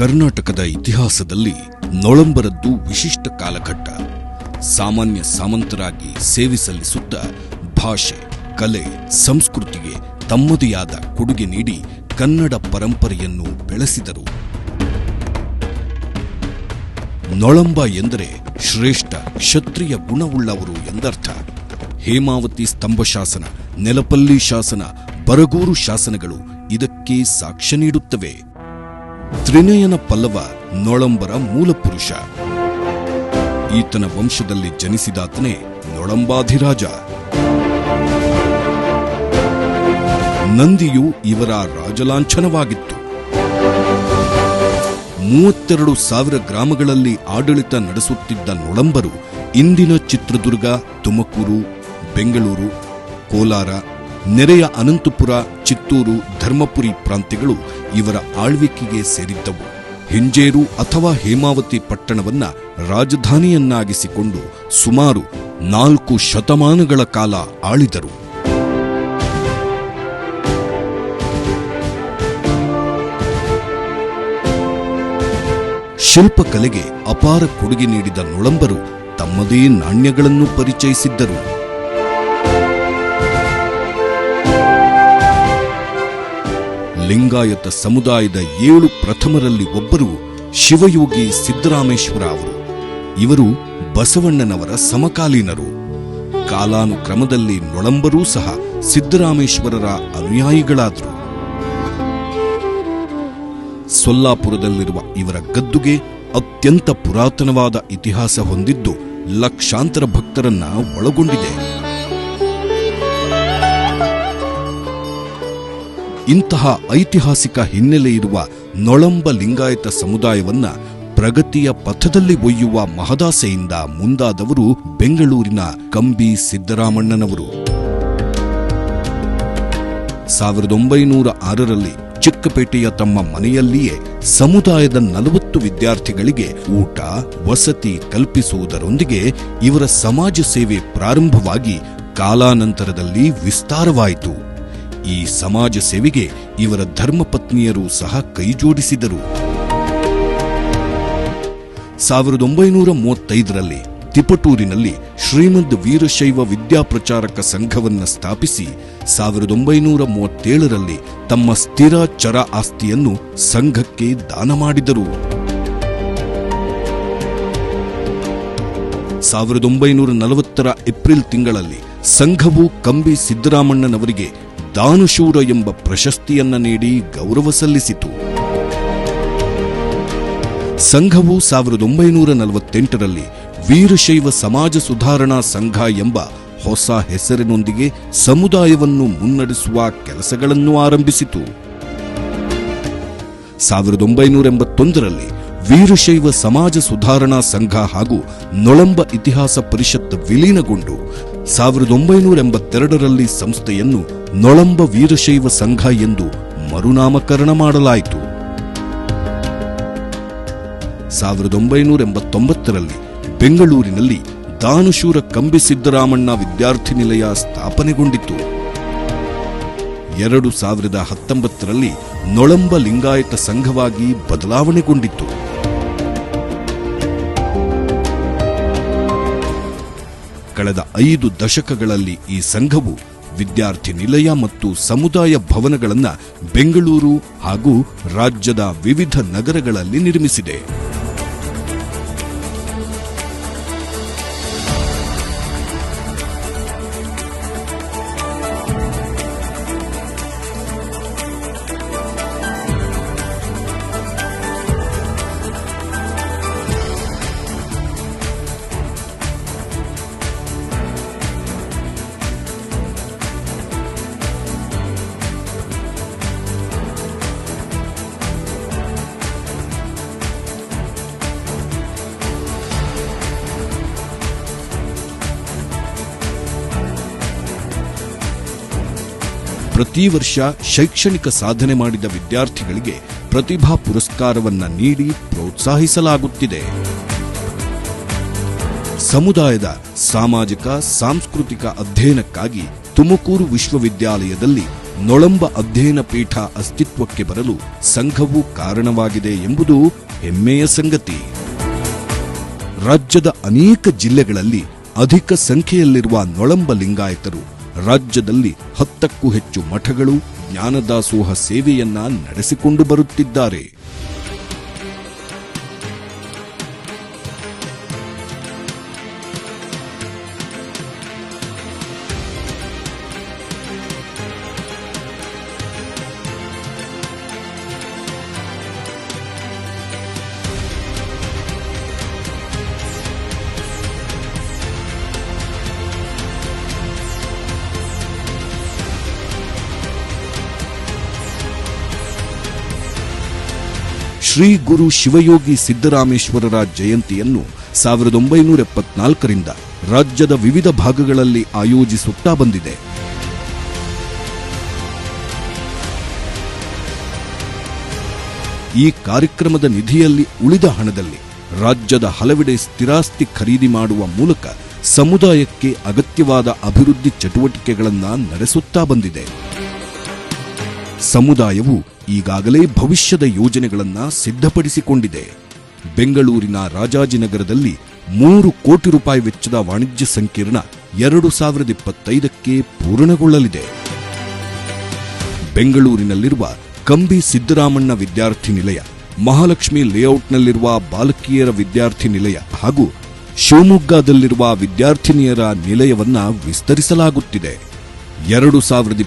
ಕರ್ನಾಟಕದ ಇತಿಹಾಸದಲ್ಲಿ ನೊಳಂಬರದ್ದು ವಿಶಿಷ್ಟ ಕಾಲಘಟ್ಟ. ಸಾಮಾನ್ಯ ಸಾಮಂತರಾಗಿ ಸೇವೆ ಸಲ್ಲಿಸುತ್ತ ಭಾಷೆ, ಕಲೆ, ಸಂಸ್ಕೃತಿಗೆ ತಮ್ಮದೇ ಆದ ಕೊಡುಗೆ ನೀಡಿ ಕನ್ನಡ ಪರಂಪರೆಯನ್ನು ಬೆಳೆಸಿದರು. ನೊಳಂಬ ಎಂದರೆ ಶ್ರೇಷ್ಠ ಕ್ಷತ್ರಿಯ ಗುಣವುಳ್ಳವರು ಎಂದರ್ಥ. ಹೇಮಾವತಿ ಸ್ತಂಭ ಶಾಸನ, ನೆಲಪಲ್ಲಿ ಶಾಸನ, ಬರಗೂರು ಶಾಸನಗಳು ಇದಕ್ಕೆ ಸಾಕ್ಷ್ಯ ನೀಡುತ್ತವೆ. ತ್ರಿನಯನ ಪಲ್ಲವ ನೊಳಂಬರ ಮೂಲಪುರುಷ. ಈತನ ವಂಶದಲ್ಲಿ ಜನಿಸಿದಾತನೇ ನೊಳಂಬಾಧಿರಾಜ. ನಂದಿಯು ಇವರ ರಾಜಲಾಂಛನವಾಗಿತ್ತು. ಮೂವತ್ತೆರಡು ಸಾವಿರ ಗ್ರಾಮಗಳಲ್ಲಿ ಆಡಳಿತ ನಡೆಸುತ್ತಿದ್ದ ನೊಳಂಬರು ಇಂದಿನ ಚಿತ್ರದುರ್ಗ, ತುಮಕೂರು, ಬೆಂಗಳೂರು, ಕೋಲಾರ ನೆರೆಯ ಅನಂತಪುರ, ಚಿತ್ತೂರು, ಧರ್ಮಪುರಿ ಪ್ರಾಂತ್ಯಗಳು ಇವರ ಆಳ್ವಿಕೆಗೆ ಸೇರಿದ್ದವು. ಹಿಂಜೇರು ಅಥವಾ ಹೇಮಾವತಿ ಪಟ್ಟಣವನ್ನ ರಾಜಧಾನಿಯನ್ನಾಗಿಸಿಕೊಂಡು ಸುಮಾರು ನಾಲ್ಕು ಶತಮಾನಗಳ ಕಾಲ ಆಳಿದರು. ಶಿಲ್ಪಕಲೆಗೆ ಅಪಾರ ಕೊಡುಗೆ ನೀಡಿದ ನೊಳಂಬರು ತಮ್ಮದೇ ನಾಣ್ಯಗಳನ್ನು ಪರಿಚಯಿಸಿದ್ದರು. ಲಿಂಗಾಯತ ಸಮುದಾಯದ ಏಳು ಪ್ರಥಮರಲ್ಲಿ ಒಬ್ಬರು ಶಿವಯೋಗಿ ಸಿದ್ದರಾಮೇಶ್ವರ ಅವರು. ಇವರು ಬಸವಣ್ಣನವರ ಸಮಕಾಲೀನರು. ಕಾಲಾನುಕ್ರಮದಲ್ಲಿ ನೊಳಂಬರೂ ಸಹ ಸಿದ್ದರಾಮೇಶ್ವರರ ಅನುಯಾಯಿಗಳಾದರು. ಸೊಲ್ಲಾಪುರದಲ್ಲಿರುವ ಇವರ ಗದ್ದುಗೆ ಅತ್ಯಂತ ಪುರಾತನವಾದ ಇತಿಹಾಸ ಹೊಂದಿದ್ದು ಲಕ್ಷಾಂತರ ಭಕ್ತರನ್ನ ಒಳಗೊಂಡಿದೆ. ಇಂತಹ ಐತಿಹಾಸಿಕ ಹಿನ್ನೆಲೆ ಇರುವ ನೊಳಂಬ ಲಿಂಗಾಯತ ಸಮುದಾಯವನ್ನ ಪ್ರಗತಿಯ ಪಥದಲ್ಲಿ ಒಯ್ಯುವ ಮಹದಾಸೆಯಿಂದ ಮುಂದಾದವರು ಬೆಂಗಳೂರಿನ ಕಂಬಿ ಸಿದ್ದರಾಮಣ್ಣನವರು. ಸಾವಿರದ ಒಂಬೈನೂರ ಆರರಲ್ಲಿ ಚಿಕ್ಕಪೇಟೆಯ ತಮ್ಮ ಮನೆಯಲ್ಲಿಯೇ ಸಮುದಾಯದ ನಲವತ್ತು ವಿದ್ಯಾರ್ಥಿಗಳಿಗೆ ಊಟ, ವಸತಿ ಕಲ್ಪಿಸುವುದರೊಂದಿಗೆ ಇವರ ಸಮಾಜ ಸೇವೆ ಪ್ರಾರಂಭವಾಗಿ ಕಾಲಾನಂತರದಲ್ಲಿ ವಿಸ್ತಾರವಾಯಿತು. ಈ ಸಮಾಜ ಸೇವೆಗೆ ಇವರ ಧರ್ಮಪತ್ನಿಯರು ಸಹ ಕೈಜೋಡಿಸಿದರು ಸಾವಿರದ ಒಂಬೈನೂರ ಮೂವತ್ತೈದರಲ್ಲಿ ತಿಪಟೂರಿನಲ್ಲಿ ಶ್ರೀಮದ್ ವೀರಶೈವ ವಿದ್ಯಾಪ್ರಚಾರಕ ಸಂಘವನ್ನು ಸ್ಥಾಪಿಸಿ ಸಾವಿರದ ಒಂಬೈನೂರ ಮೂವತ್ತೇಳರಲ್ಲಿ ತಮ್ಮ ಸ್ಥಿರ ಚರ ಆಸ್ತಿಯನ್ನು ಸಂಘಕ್ಕೆ ದಾನ ಮಾಡಿದರು. ಸಾವಿರದ ಒಂಬೈನೂರ ನಲವತ್ತರ ಏಪ್ರಿಲ್ ತಿಂಗಳಲ್ಲಿ ಸಂಘವು ಕಂಬಿ ಸಿದ್ದರಾಮಣ್ಣನವರಿಗೆ ದಾನಶೂರ ಎಂಬ ಪ್ರಶಸ್ತಿಯನ್ನ ನೀಡಿ ಗೌರವ ಸಲ್ಲಿಸಿತು. ಸಂಘವು ಸಾವಿರದ ಒಂಬೈನೂರ ನಲವತ್ತೆಂಟರಲ್ಲಿ ವೀರಶೈವ ಸಮಾಜ ಸುಧಾರಣಾ ಸಂಘ ಎಂಬ ಹೊಸ ಹೆಸರಿನೊಂದಿಗೆ ಸಮುದಾಯವನ್ನು ಮುನ್ನಡೆಸುವ ಕೆಲಸಗಳನ್ನು ಆರಂಭಿಸಿತು. ಸಾವಿರದ ಒಂಬೈನೂರ ಎಂಬತ್ತೊಂದರಲ್ಲಿ ವೀರಶೈವ ಸಮಾಜ ಸುಧಾರಣಾ ಸಂಘ ಹಾಗೂ ನೊಳಂಬ ಇತಿಹಾಸ ಪರಿಷತ್ ವಿಲೀನಗೊಂಡು ಸಾವಿರದ ಒಂಬೈನೂರ ಎಂಬತ್ತೆರಡರಲ್ಲಿ ಸಂಸ್ಥೆಯನ್ನು ನೊಳಂಬ ವೀರಶೈವ ಸಂಘ ಎಂದು ಮರುನಾಮಕರಣ ಮಾಡಲಾಯಿತು. ಸಾವಿರದ ಒಂಬೈನೂರ ಎಂಬತ್ತೊಂಬತ್ತರಲ್ಲಿ ಬೆಂಗಳೂರಿನಲ್ಲಿ ದಾನುಶೂರ ಕಂಬಿ ಸಿದ್ದರಾಮಣ್ಣ ವಿದ್ಯಾರ್ಥಿ ನಿಲಯ ಸ್ಥಾಪನೆಗೊಂಡಿತು. ಎರಡು ಸಾವಿರದ ಹತ್ತೊಂಬತ್ತರಲ್ಲಿ ನೊಳಂಬ ಲಿಂಗಾಯತ ಸಂಘವಾಗಿ ಬದಲಾವಣೆಗೊಂಡಿತು. ಕಳೆದ ಐದು ದಶಕಗಳಲ್ಲಿ ಈ ಸಂಘವು ವಿದ್ಯಾರ್ಥಿ ನಿಲಯ ಮತ್ತು ಸಮುದಾಯ ಭವನಗಳನ್ನು ಬೆಂಗಳೂರು ಹಾಗೂ ರಾಜ್ಯದ ವಿವಿಧ ನಗರಗಳಲ್ಲಿ ನಿರ್ಮಿಸಿದೆ. ಪ್ರತಿ ವರ್ಷ ಶೈಕ್ಷಣಿಕ ಸಾಧನೆ ಮಾಡಿದ ವಿದ್ಯಾರ್ಥಿಗಳಿಗೆ ಪ್ರತಿಭಾ ಪುರಸ್ಕಾರವನ್ನು ನೀಡಿ ಪ್ರೋತ್ಸಾಹಿಸಲಾಗುತ್ತಿದೆ. ಸಮುದಾಯದ ಸಾಮಾಜಿಕ, ಸಾಂಸ್ಕೃತಿಕ ಅಧ್ಯಯನಕ್ಕಾಗಿ ತುಮಕೂರು ವಿಶ್ವವಿದ್ಯಾಲಯದಲ್ಲಿ ನೊಳಂಬ ಅಧ್ಯಯನ ಪೀಠ ಅಸ್ತಿತ್ವಕ್ಕೆ ಬರಲು ಸಂಘವು ಕಾರಣವಾಗಿದೆ ಎಂಬುದು ಹೆಮ್ಮೆಯ ಸಂಗತಿ. ರಾಜ್ಯದ ಅನೇಕ ಜಿಲ್ಲೆಗಳಲ್ಲಿ ಅಧಿಕ ಸಂಖ್ಯೆಯಲ್ಲಿರುವ ನೊಳಂಬ ಲಿಂಗಾಯತರು ರಾಜ್ಯದಲ್ಲಿ ಹತ್ತಕ್ಕೂ ಹೆಚ್ಚು ಮಠಗಳು ಜ್ಞಾನದಾಸೋಹ ಸೇವೆಯನ್ನ ನಡೆಸಿಕೊಂಡು ಬರುತ್ತಿದ್ದಾರೆ. ಶ್ರೀ ಗುರು ಶಿವಯೋಗಿ ಸಿದ್ದರಾಮೇಶ್ವರರ ಜಯಂತಿಯನ್ನು ಸಾವಿರದ ಒಂಬೈನೂರ ಎಪ್ಪತ್ನಾಲ್ಕರಿಂದ ರಾಜ್ಯದ ವಿವಿಧ ಭಾಗಗಳಲ್ಲಿ ಆಯೋಜಿಸುತ್ತಾ ಬಂದಿದೆ. ಈ ಕಾರ್ಯಕ್ರಮದ ನಿಧಿಯಲ್ಲಿ ಉಳಿದ ಹಣದಲ್ಲಿ ರಾಜ್ಯದ ಹಲವೆಡೆ ಸ್ಥಿರಾಸ್ತಿ ಖರೀದಿ ಮಾಡುವ ಮೂಲಕ ಸಮುದಾಯಕ್ಕೆ ಅಗತ್ಯವಾದ ಅಭಿವೃದ್ಧಿ ಚಟುವಟಿಕೆಗಳನ್ನು ನಡೆಸುತ್ತಾ ಬಂದಿದೆ. ಸಮುದಾಯವು ಈಗಾಗಲೇ ಭವಿಷ್ಯದ ಯೋಜನೆಗಳನ್ನು ಸಿದ್ಧಪಡಿಸಿಕೊಂಡಿದೆ. ಬೆಂಗಳೂರಿನ ರಾಜಾಜಿನಗರದಲ್ಲಿ ಮೂರು ಕೋಟಿ ರೂಪಾಯಿ ವೆಚ್ಚದ ವಾಣಿಜ್ಯ ಸಂಕೀರ್ಣ ಎರಡು ಸಾವಿರದ ಇಪ್ಪತ್ತೈದಕ್ಕೆ ಪೂರ್ಣಗೊಳ್ಳಲಿದೆ. ಬೆಂಗಳೂರಿನಲ್ಲಿರುವ ಕಂಬಿ ಸಿದ್ದರಾಮಣ್ಣ ವಿದ್ಯಾರ್ಥಿ ನಿಲಯ, ಮಹಾಲಕ್ಷ್ಮಿ ಲೇಔಟ್ನಲ್ಲಿರುವ ಬಾಲಕಿಯರ ವಿದ್ಯಾರ್ಥಿ ನಿಲಯ ಹಾಗೂ ಶಿವಮೊಗ್ಗದಲ್ಲಿರುವ ವಿದ್ಯಾರ್ಥಿನಿಯರ ನಿಲಯವನ್ನ ವಿಸ್ತರಿಸಲಾಗುತ್ತಿದೆ. ಎರಡು ಸಾವಿರದ